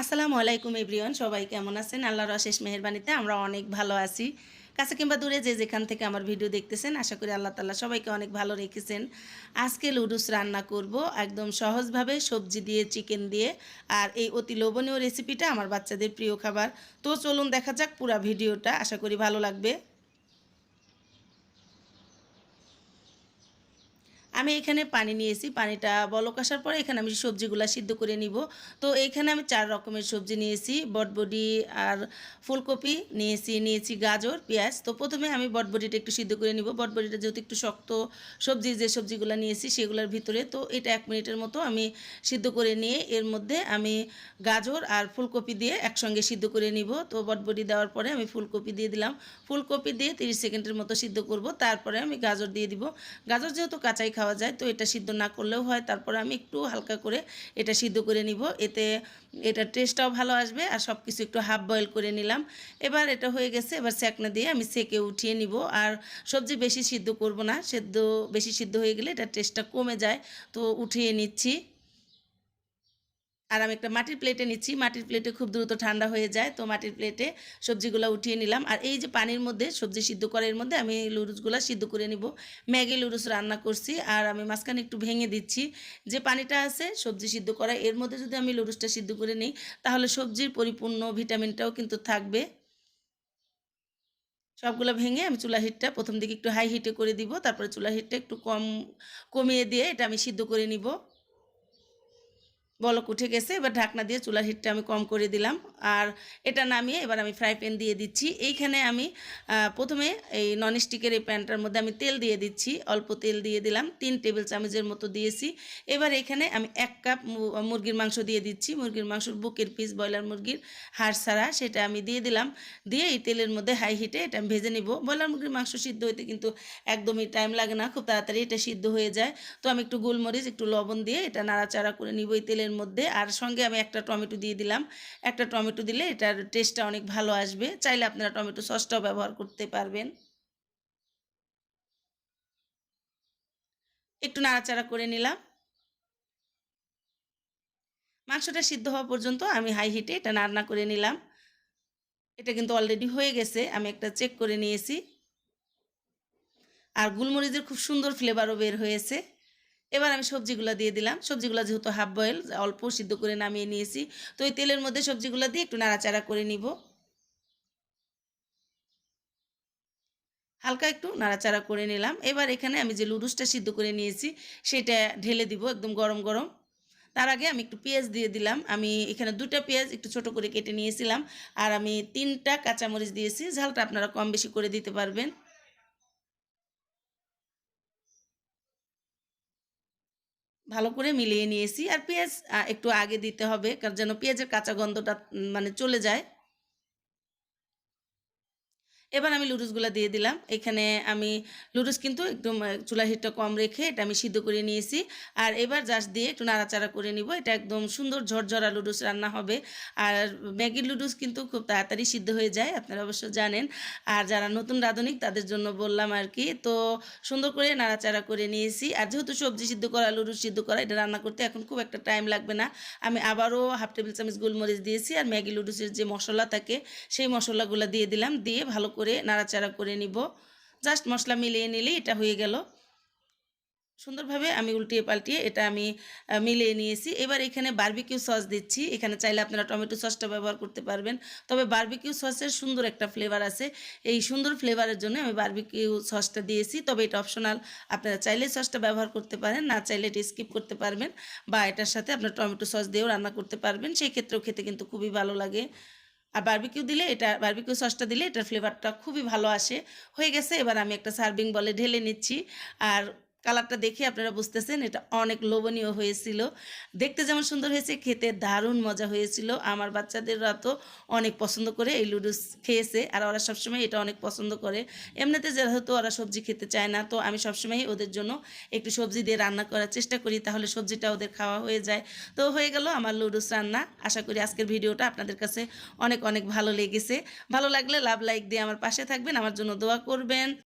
আসসালামু আলাইকুম এভরিওয়ান, সবাই কেমন আছেন? আল্লাহর অশেষ মেহেরবানিতে আমরা অনেক ভালো আছি। কাছে কিংবা দূরে যে যেখান থেকে আমার ভিডিও দেখতেছেন, আশা করি আল্লাহ তাল্লাহ সবাইকে অনেক ভালো রেখেছেন। আজকে লুডুস রান্না করব, একদম সহজভাবে সবজি দিয়ে, চিকেন দিয়ে, আর এই অতি লোভনীয় রেসিপিটা আমার বাচ্চাদের প্রিয় খাবার। তো চলুন দেখা যাক পুরা ভিডিওটা, আশা করি ভালো লাগবে। আমি এখানে পানি নিয়েছি, পানিটা বলক আসার পরে এখানে আমি সবজিগুলো সিদ্ধ করে নিব। তো এইখানে আমি চার রকমের সবজি নিয়েছি, বটবডি আর ফুলকপি নিয়েছি নিয়েছি গাজর, পেঁয়াজ। তো প্রথমে আমি বটবডিটা একটু সিদ্ধ করে নিব। বটবডিটা যেহেতু একটু শক্ত, সবজি যে সবজিগুলো নিয়েছি সেগুলোর ভিতরে, তো এটা এক মিনিটের মতো আমি সিদ্ধ করে নিয়ে এর মধ্যে আমি গাজর আর ফুলকপি দিয়ে একসঙ্গে সিদ্ধ করে নিব। তো বটবডি দেওয়ার পরে আমি ফুলকপি দিয়ে দিলাম। ফুলকপি দিয়ে তিরিশ সেকেন্ডের মতো সিদ্ধ করব, তারপরে আমি গাজর দিয়ে দিব। গাজর যেহেতু কাঁচাই খাওয়া যায়, তো এটা সিদ্ধ না করলেও হয়। তারপরে আমি একটু হালকা করে এটা সিদ্ধ করে নিব। এতে এটা টেস্টটাও ভালো আসবে আর সব কিছু একটু হাফ বয়েল করে নিলাম। এবার এটা হয়ে গেছে, এবার সেকনা দিয়ে আমি সেকে উঠিয়ে নিব। আর সবজি বেশি সিদ্ধ করব না, সেদ্ধ, বেশি সিদ্ধ হয়ে গেলে এটা টেস্টটা কমে যায়। তো উঠিয়ে নিচ্ছি। আর আমি একটা মাটির প্লেটে নিচ্ছি। মাটির প্লেটে খুব দ্রুত ঠান্ডা হয়ে যায়। তো মাটির প্লেটে সবজিগুলো উঠিয়ে নিলাম। আর এই যে পানির মধ্যে সবজি সিদ্ধ করার মধ্যে আমি লুরুসগুলো সিদ্ধ করে নিব। ম্যাগি লুরুস রান্না করছি আর আমি মাঝখানে একটু ভেঙে দিচ্ছি। যে পানিটা আছে সবজি সিদ্ধ করা, এর মধ্যে যদি আমি লুরুসটা সিদ্ধ করে নিই, তাহলে সবজির পরিপূর্ণ ভিটামিনটাও কিন্তু থাকবে। সবগুলো ভেঙে আমি চুলা হিটটা প্রথম দিকে একটু হাই হিটে করে দিব। তারপরে চুলা হিটটা একটু কম কমিয়ে দিয়ে এটা আমি সিদ্ধ করে নিব। বলক উঠে গেছে এবার ঢাকনা দিয়ে চুলার হিটটা আমি কম করে দিলাম। আর এটা নামিয়ে এবার আমি ফ্রাই প্যান দিয়ে দিচ্ছি। এইখানে আমি প্রথমে এই ননস্টিকের এই প্যানটার মধ্যে আমি তেল দিয়ে দিচ্ছি। অল্প তেল দিয়ে দিলাম। তিন টেবিল চামচের মতো দিয়েছি। এবার এখানে আমি এক কাপ মুরগির মাংস দিয়ে দিচ্ছি। মুরগির মাংসর বুকের পিস ব্রয়লার মুরগির হাড় ছাড়া সেটা আমি দিয়ে দিলাম। দিয়ে এই তেলের মধ্যে হাই হিটে এটা আমি ভেজে নিব। ব্রয়লার মুরগির মাংস সিদ্ধ হইতে কিন্তু একদমই টাইম লাগে না। খুব তাড়াতাড়ি এটা সিদ্ধ হয়ে যায়। তো আমি একটু গোলমরিচ, একটু লবণ দিয়ে এটা নাড়াচাড়া করে নিব এই তেলের মধ্যে। আর সঙ্গে আমি একটা টমেটো দিয়ে দিলাম। একটা টমেটো দিলে এটার টেস্টটা অনেক ভালো আসবে। চাইলে আপনারা টমেটো সসটাও ব্যবহার করতে পারবেন। একটু নাড়াচাড়া করে নিলাম। মাংসটা সিদ্ধ হওয়া পর্যন্ত আমি হাই হিটে এটা নাড়না করে নিলাম। এটা কিন্তু অলরেডি হয়ে গেছে, আমি একটা চেক করে নিয়েছি। আর গুলমরিচের খুব সুন্দর ফ্লেভারও বের হয়েছে। এবার আমি সবজিগুলো দিয়ে দিলাম। সবজিগুলো যেহেতু হাফ বয়েল অল্প সিদ্ধ করে নামিয়ে নিয়েছি। তো এই তেলের মধ্যে সবজিগুলো দিয়ে একটু নাড়াচাড়া করে নিব। হালকা একটু নাড়াচাড়া করে নিলাম। এবার এখানে আমি যে লুডুসটা সিদ্ধ করে নিয়েছি, সেটা ঢেলে দিব একদম গরম গরম। তার আগে আমি একটু পেঁয়াজ দিয়ে দিলাম। আমি এখানে দুটা পেঁয়াজ একটু ছোট করে কেটে নিয়েছিলাম। আর আমি তিনটা কাঁচামরিচ দিয়েছি। ঝালটা আপনারা কম বেশি করে দিতে পারবেন। ভালো করে মিলিয়ে নিয়েছি। আর পেঁয়াজ একটু আগে দিতে হবে, কারণ যেন পেঁয়াজের কাঁচা গন্ধটা মানে চলে যায়। এবার আমি লুডুসগুলো দিয়ে দিলাম। এখানে আমি লুডুস কিন্তু একদম চুলা হিটটা কম রেখে এটা আমি সিদ্ধ করে নিয়েছি। আর এবার জাস্ট দিয়ে একটু নাড়াচাড়া করে নিব। এটা একদম সুন্দর ঝরঝরা লুডুস রান্না হবে। আর ম্যাগির লুডুস কিন্তু খুব তাড়াতাড়ি সিদ্ধ হয়ে যায়, আপনারা অবশ্য জানেন। আর যারা নতুন রাঁধুনিক, তাদের জন্য বললাম আর কি। তো সুন্দর করে নাড়াচাড়া করে নিয়েছি। আর যেহেতু সবজি সিদ্ধ করা, লুডুস সিদ্ধ করা, এটা রান্না করতে এখন খুব একটা টাইম লাগবে না। আমি আবারও হাফ টেবিল চামচ গোলমরিচ দিয়েছি। আর ম্যাগি লুডুসের যে মশলা থাকে, সেই মশলাগুলো দিয়ে দিলাম। দিয়ে ভালো করে নাড়াচাড়া করে নিব। জাস্ট মশলা মিলিয়ে নিলেই এটা হয়ে গেল। সুন্দরভাবে আমি উল্টিয়ে পাল্টিয়ে এটা আমি মিলিয়ে নিয়েছি। এবার এখানে বার্বিকিউ সস দিচ্ছি। এখানে চাইলে আপনারা টমেটো সসটা ব্যবহার করতে পারবেন। তবে বার্বিকিউ সসের সুন্দর একটা ফ্লেভার আছে। এই সুন্দর ফ্লেভারের জন্য আমি বার্বিকিউ সসটা দিয়েছি। তবে এটা অপশনাল আপনারা চাইলে সসটা ব্যবহার করতে পারেন, না চাইলে এটা স্কিপ করতে পারবেন। বা এটার সাথে আপনার টমেটো সস দিয়েও রান্না করতে পারবেন। সেই ক্ষেত্রেও খেতে কিন্তু খুবই ভালো লাগে। আর বার্বিকিউ দিলে এটা বার্বিকিউ সসটা দিলে এটার ফ্লেভারটা খুবই ভালো আসে। হয়ে গেছে, এবার আমি একটা সার্ভিং বলে ঢেলে নিচ্ছি। আর কালারটা দেখে আপনারা বুঝতেছেন, এটা অনেক লোভনীয় হয়েছিল। দেখতে যেমন সুন্দর হয়েছে, খেতে দারুণ মজা হয়েছিল। আমার বাচ্চাদেররা তো অনেক পছন্দ করে এই লুডুস খেয়েছে, আর ওরা সবসময় এটা অনেক পছন্দ করে। এমনিতে যেহেতু ওরা সবজি খেতে চায় না, তো আমি সবসময় ওদের জন্য একটু সবজি দিয়ে রান্না করার চেষ্টা করি, তাহলে সবজিটা ওদের খাওয়া হয়ে যায়। তো হয়ে গেল আমার লুডুস রান্না। আশা করি আজকের ভিডিওটা আপনাদের কাছে অনেক অনেক ভালো লেগেছে। ভালো লাগলে লাভ লাইক দিয়ে আমার পাশে থাকবেন, আমার জন্য দোয়া করবেন।